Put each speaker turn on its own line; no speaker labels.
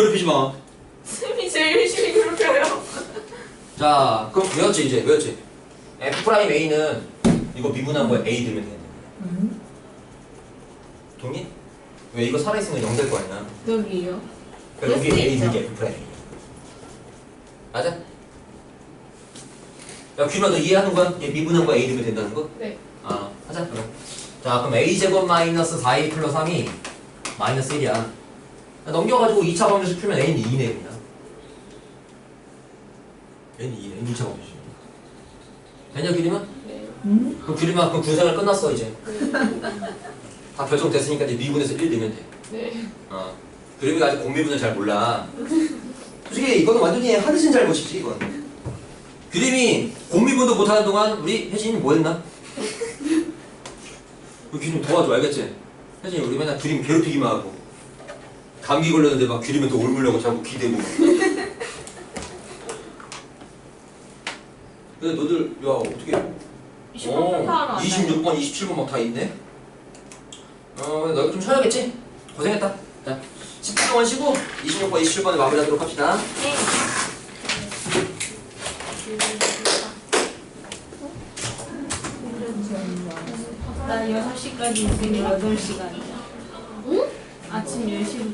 괴롭히지 마.
쌤이 제일 열심히 괴롭혀요.
자, 그럼 외웠지 이제 외웠지. f 프라임 a는 이거 미분한 거에 a 들면 되는 거야. 동의? 왜 이거 살아있으면 0 될 거 아니야?
여기요.
그러니까 여기 a
있죠.
들게 f 프라임. 맞아? 야, 규만 너 이해하는 거야? 얘 미분한 거 a 들면 된다는 거?
네.
아, 하자 그럼. 자, 그럼 a 제곱 마이너스 4a 플러스 3이 마이너스 1이야. 넘겨가지고 2차 방정식 풀면 a는 2네 그냥. a는 2네. 2차 방정식. 되냐 규림은?
네.
그럼 규림아 그럼 군생활 끝났어 이제. 다 결정됐으니까 이제 미분에서 1 넣으면 돼.
네.
어. 규림이가 아직 공미분을 잘 몰라. 솔직히 이거는 완전히 하드신 잘못이지 이건. 규림이 공미분도 못하는 동안 우리 혜진이 뭐 했나? 우리 규림 도와줘 알겠지? 혜진이 우리 맨날 규림 괴롭히기만 하고 감기 걸렸는데 막 규림한테 옮으려고 자꾸 기대고 근데 너들 야 어떻게
28분 파는 안
26번, 27번 막 다 있네. 어, 근데 너희 좀 쉬어야겠지? 고생했다. 자, 10분 동안 쉬고 26번, 27번에 마무리하도록 합시다.
네. 나 6시까지 있으니 8시간이야. 응? 아침 10시